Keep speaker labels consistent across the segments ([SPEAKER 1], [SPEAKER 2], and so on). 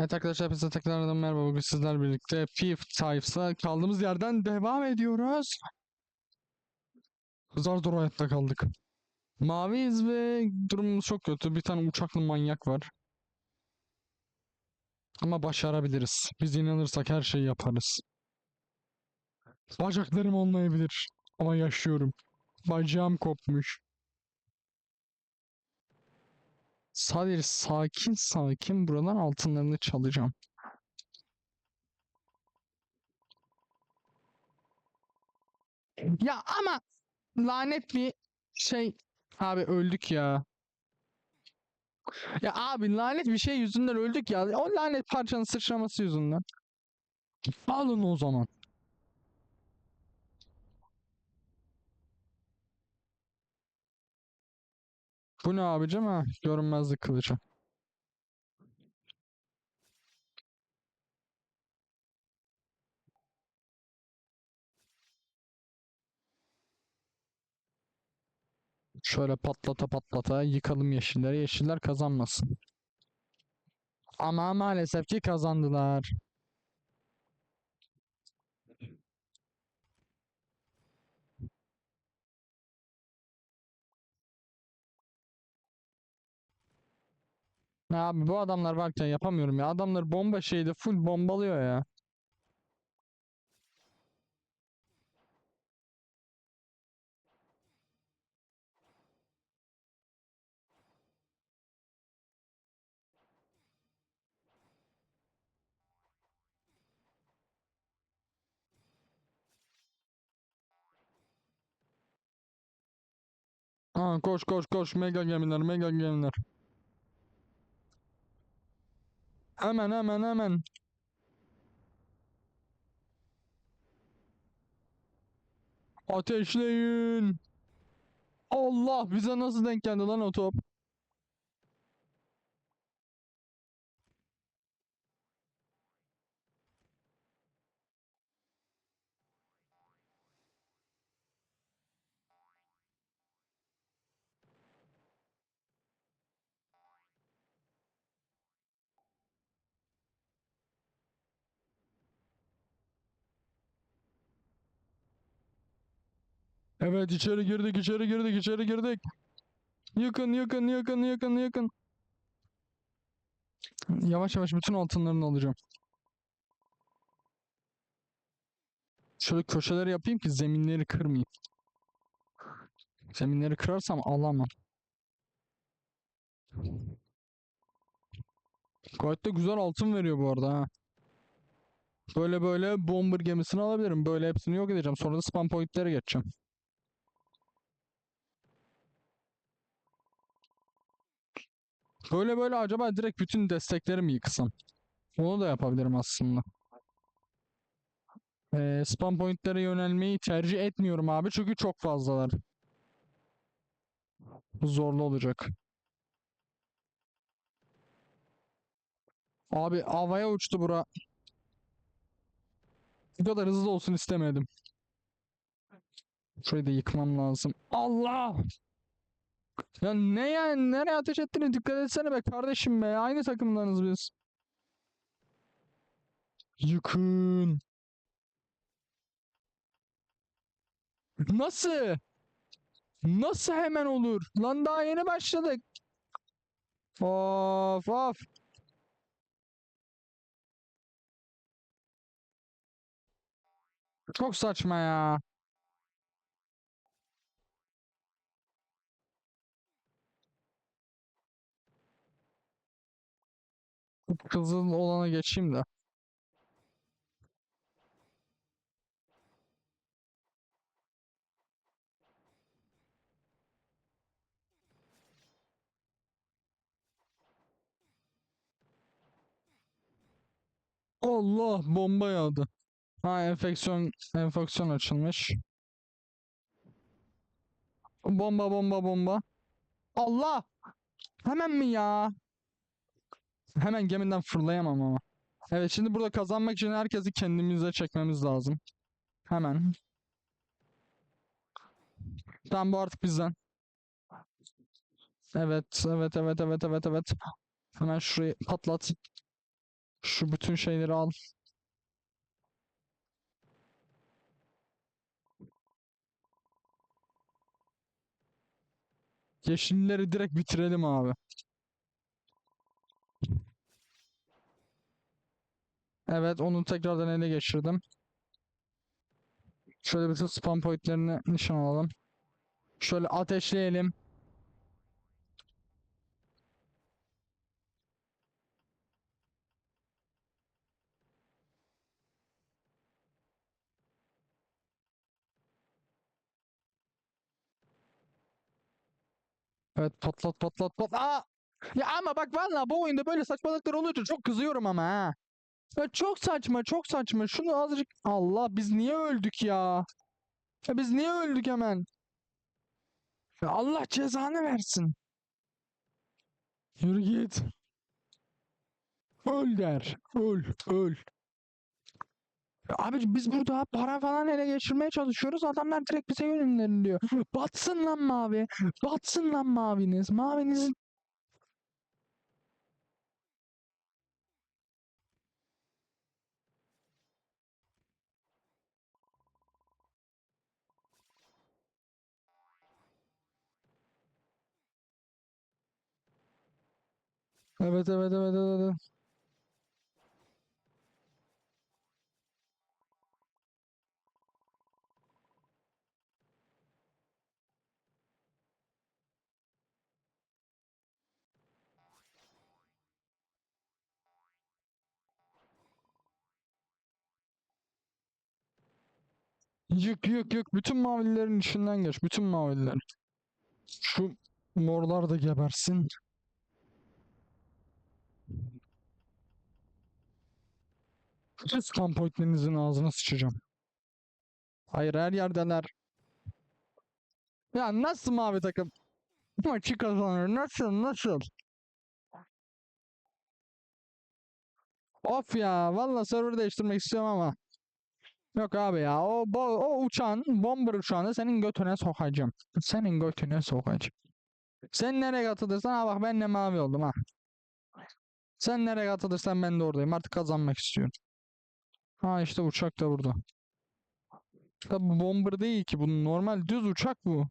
[SPEAKER 1] Evet arkadaşlar hepinize tekrardan merhaba. Bugün sizler birlikte Fifth Types'a kaldığımız yerden devam ediyoruz. Zar zor hayatta kaldık. Maviyiz ve durumumuz çok kötü. Bir tane uçaklı manyak var. Ama başarabiliriz. Biz inanırsak her şeyi yaparız. Bacaklarım olmayabilir. Ama yaşıyorum. Bacağım kopmuş. Sadece sakin sakin buradan altınlarını çalacağım. Ya ama lanet bir şey. Abi öldük ya. Ya abi lanet bir şey yüzünden öldük ya. O lanet parçanın sıçraması yüzünden. Alın o zaman. Bu ne abicim ha? Görünmezlik kılıcı. Şöyle patlata patlata yıkalım yeşilleri. Yeşiller kazanmasın. Ama maalesef ki kazandılar. Ya abi bu adamlar varken yapamıyorum ya. Adamlar bomba şeyde full bombalıyor ya. Aa, koş koş koş mega gemiler mega gemiler. Hemen hemen hemen. Ateşleyin. Allah bize nasıl denk geldi lan o top? Evet içeri girdik içeri girdik içeri girdik. Yakın yakın yakın yakın yakın. Yavaş yavaş bütün altınlarını alacağım. Şöyle köşeleri yapayım ki zeminleri kırmayayım. Zeminleri kırarsam alamam. Gayet de güzel altın veriyor bu arada ha. Böyle böyle bomber gemisini alabilirim. Böyle hepsini yok edeceğim. Sonra da spam pointlere geçeceğim. Böyle böyle acaba direkt bütün destekleri mi yıksam? Onu da yapabilirim aslında. Ee, spam pointlere yönelmeyi tercih etmiyorum abi çünkü çok fazlalar. Zorlu olacak. Abi havaya uçtu bura. Bu kadar hızlı olsun istemedim. Şurayı da yıkmam lazım. Allah! Ya ne ya? Nereye ateş ettiğine dikkat etsene be kardeşim be. Aynı takımdanız biz. Yıkın. Nasıl? Nasıl hemen olur? Lan daha yeni başladık. Of of. Çok saçma ya. Kızıl olana geçeyim de. Allah bomba yağdı. Ha enfeksiyon enfeksiyon açılmış. Bomba bomba bomba. Allah! Hemen mi ya? Hemen geminden fırlayamam ama. Evet şimdi burada kazanmak için herkesi kendimize çekmemiz lazım. Hemen. Tamam bu artık bizden. Evet, evet, evet, evet, evet, evet. Hemen şurayı patlat. Şu bütün şeyleri al. Yeşilleri direkt bitirelim abi. Evet onu tekrardan ele geçirdim. Şöyle bütün spam pointlerini nişan alalım. Şöyle ateşleyelim. Evet patlat patlat pat. Aa! Ya ama bak vallahi bu oyunda böyle saçmalıklar olunca çok kızıyorum ama ha. Ya çok saçma çok saçma. Şunu azıcık Allah biz niye öldük ya? Ya biz niye öldük hemen? Ya Allah cezanı versin. Yürü git. Öl der. Öl, öl. Abici biz burada para falan ele geçirmeye çalışıyoruz. Adamlar direkt bize yönlendiriliyor. Batsın lan mavi. Batsın lan maviniz. Mavinizin Evet evet evet evet. evet. Yık yık yık. Bütün mavilerin içinden geç. Bütün maviler. Şu morlar da gebersin. Bütün spam pointlerinizin ağzına sıçacağım. Hayır her yerdeler. Ya nasıl mavi takım maçı kazanır? Nasıl nasıl? Of ya valla server değiştirmek istiyorum ama. Yok abi ya o, bo o uçağın bomber uçağını senin götüne sokacağım. Senin götüne sokacağım. Sen nereye katılırsan ha bak ben de mavi oldum ha. Sen nereye katılırsan ben de oradayım. Artık kazanmak istiyorum. Ha işte uçak da burada. Tabi bu bomber değil ki bu normal düz uçak bu.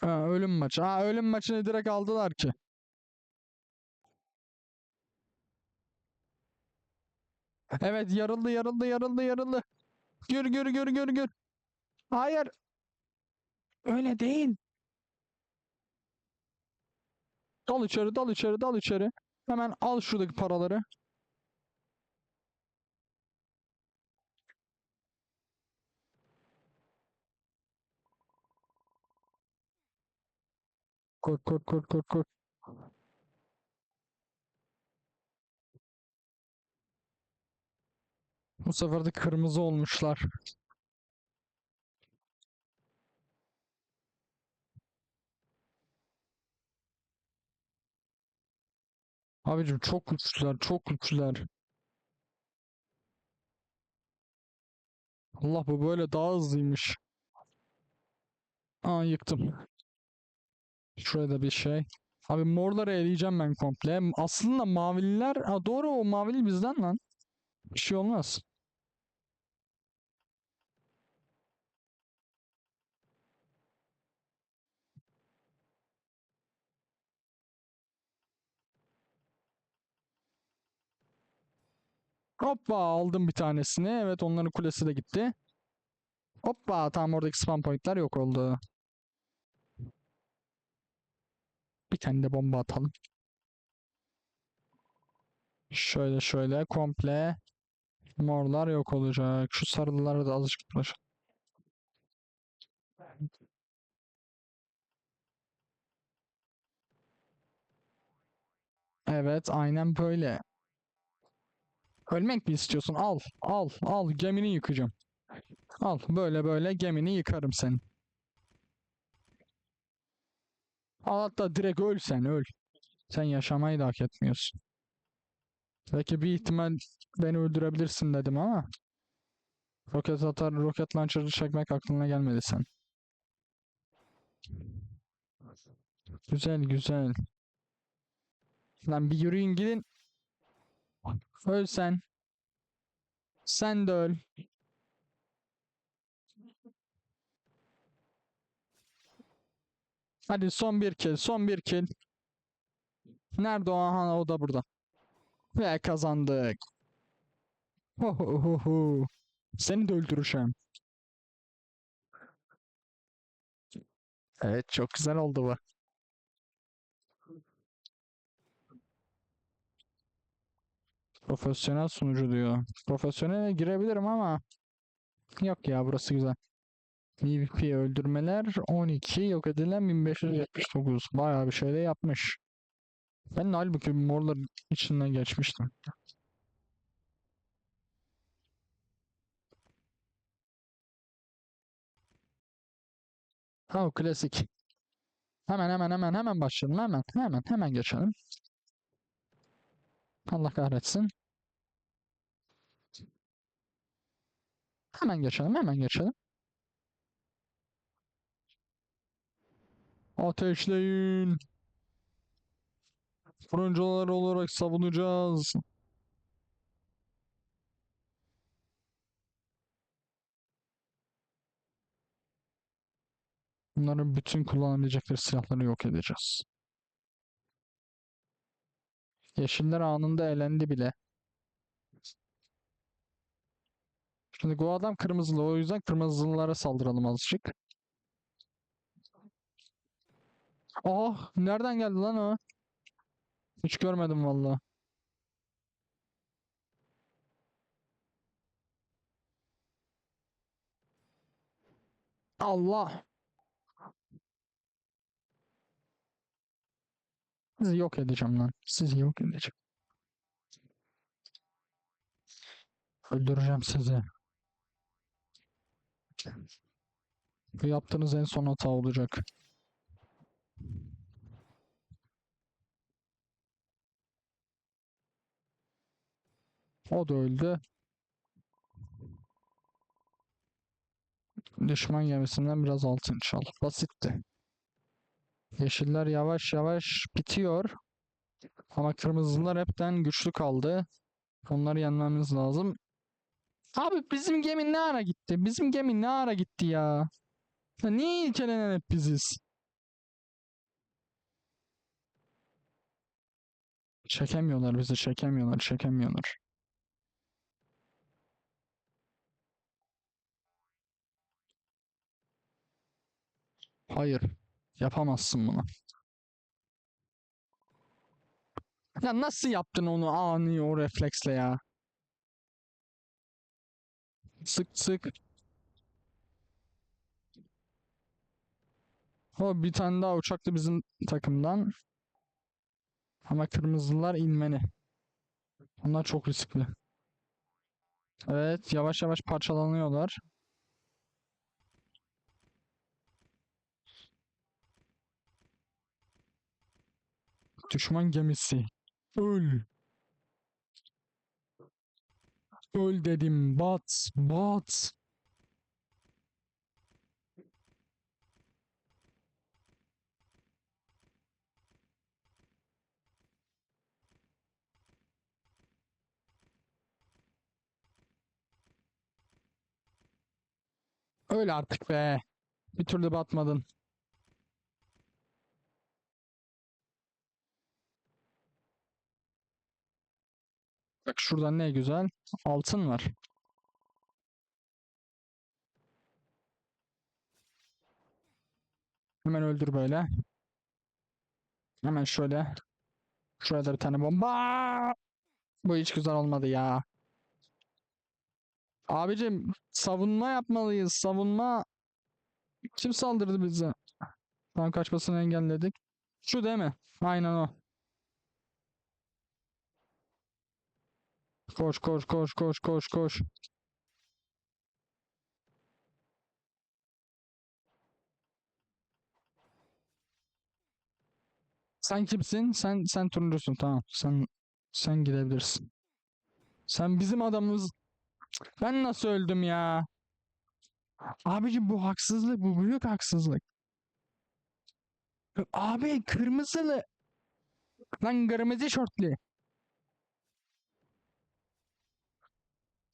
[SPEAKER 1] Ha, ölüm maçı. Ha ölüm maçını direkt aldılar ki. Evet yarıldı yarıldı yarıldı yarıldı. Gör gör gör gör gör. Hayır. Öyle değil. Dal içeri dal içeri dal içeri. Hemen al şuradaki paraları. Koy koy koy koy koy. Bu sefer de kırmızı olmuşlar. Abicim çok güçlüler, çok güçlüler. Allah bu böyle daha hızlıymış. Aa yıktım. Şuraya da bir şey. Abi morları eleyeceğim ben komple. Aslında mavililer... Ha doğru o mavili bizden lan. Bir şey olmaz. Hoppa aldım bir tanesini. Evet onların kulesi de gitti. Hoppa tam oradaki spam pointler yok oldu. Bir tane de bomba atalım. Şöyle şöyle komple morlar yok olacak. Şu sarıları da azıcık bulaşık. Evet aynen böyle. Ölmek mi istiyorsun? Al, al, al. Gemini yıkacağım. Al, böyle böyle gemini yıkarım senin. Al hatta direkt öl sen, öl. Sen yaşamayı da hak etmiyorsun. Belki bir ihtimal beni öldürebilirsin dedim ama roket atar, roket launcher'ı çekmek aklına gelmedi sen. Güzel güzel. Lan bir yürüyün gidin. Öl sen. Sen de öl. Hadi son bir kill, son bir kill. Nerede o? Aha o da burada. Ve kazandık. Ho ho ho ho. Seni de öldüreceğim. Evet çok güzel oldu bu. Profesyonel sunucu diyor. Profesyonele girebilirim ama yok ya burası güzel. PvP öldürmeler 12 yok edilen 1579. Bayağı bir şey de yapmış. Ben de halbuki morlar içinden geçmiştim. Ha o klasik. Hemen hemen hemen hemen başlayalım. Hemen hemen hemen geçelim. Allah kahretsin. Hemen geçelim hemen geçelim. Ateşleyin. Fırıncılar olarak savunacağız. Bunların bütün kullanabilecekleri silahları yok edeceğiz. Yeşiller anında elendi bile. Şimdi bu adam kırmızılı o yüzden kırmızılılara saldıralım azıcık. Oh nereden geldi lan o? Hiç görmedim valla. Allah. Sizi yok edeceğim lan. Sizi yok edeceğim. Öldüreceğim sizi. Bu yaptığınız en son hata olacak. O da öldü. Düşman gemisinden biraz altın çal. Basitti. Yeşiller yavaş yavaş bitiyor. Ama kırmızılar hepten güçlü kaldı. Onları yenmemiz lazım. Abi bizim gemi ne ara gitti? Bizim gemi ne ara gitti ya? Ya niye ilkelenen hep biziz? Çekemiyorlar bizi, çekemiyorlar, çekemiyorlar. Hayır, yapamazsın bunu. Ya nasıl yaptın onu ani o refleksle ya? Sık sık. O bir tane daha uçaklı bizim takımdan. Ama kırmızılar inmeni. Onlar çok riskli. Evet, yavaş yavaş parçalanıyorlar. Düşman gemisi. Öl. Öl dedim. Bat. Bat. Öl artık be. Bir türlü batmadın. Bak şurada ne güzel. Altın var. Hemen öldür böyle. Hemen şöyle. Şuraya da bir tane bomba. Bu hiç güzel olmadı ya. Abicim savunma yapmalıyız. Savunma. Kim saldırdı bize? Tam kaçmasını engelledik. Şu değil mi? Aynen o. Koş koş koş koş koş koş. Sen kimsin? Sen sen turuncusun. Tamam. Sen sen gidebilirsin. Sen bizim adamımız. Ben nasıl öldüm ya? Abicim bu haksızlık. Bu büyük haksızlık. Abi kırmızılı. Lan kırmızı şortlu.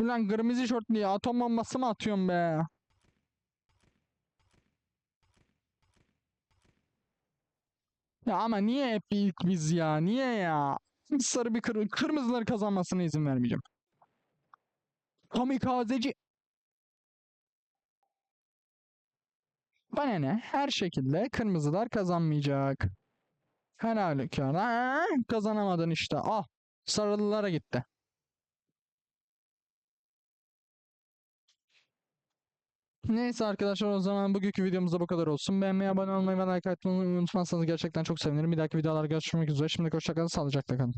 [SPEAKER 1] Ulan kırmızı şortlu atom bombası mı atıyorsun be? Ya ama niye hep ilk biz ya? Niye ya? Sarı bir kır kırmızıları kazanmasına izin vermeyeceğim. Kamikazeci. Bana ne? Her şekilde kırmızılar kazanmayacak. Her halükarda Ha, kazanamadın işte. Ah sarılılara gitti. Neyse arkadaşlar o zaman bugünkü videomuzda bu kadar olsun. Beğenmeyi, abone olmayı ve like atmayı unutmazsanız gerçekten çok sevinirim. Bir dahaki videolarda görüşmek üzere. Şimdi hoşçakalın, sağlıcakla kalın.